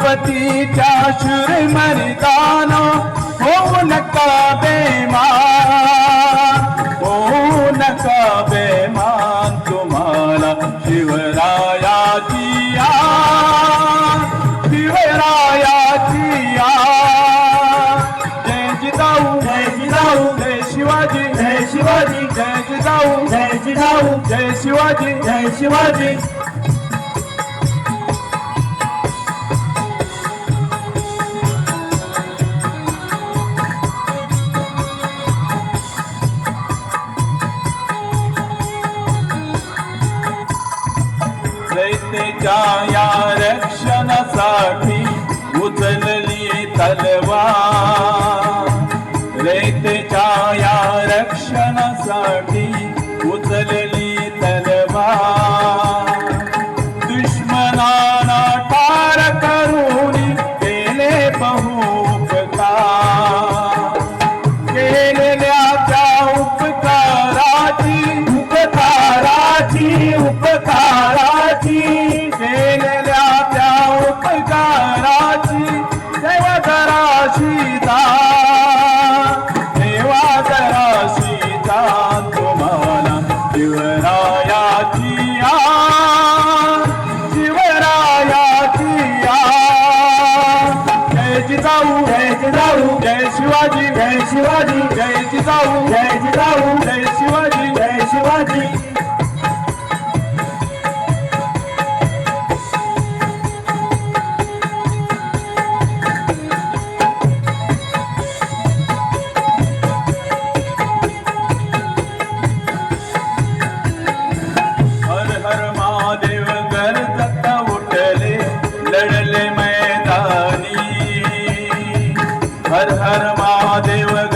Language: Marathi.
गणपतीच्या शूर मर्दान होऊ नका बेमान होऊ नका बेमान तुम्हाला शिवरायाची आन शिवरायाची आन जय जिजाऊ जय जिजाऊ जय शिवाजी जय शिवाजी जय जिजाऊ जय जिजाऊ जय शिवाजी जय शिवाजी. दैत्याच्या या रक्षणासाठी उचलली तलवार. दैत्याच्या या रक्षणासाठी उचलली तलवार. दुश्मनाना ठार करून केले बहू शिवाजी जय शिवाजी जय जिजाऊ जय जिजाऊ जय शिवाजी जय शिवाजी. हर महादेव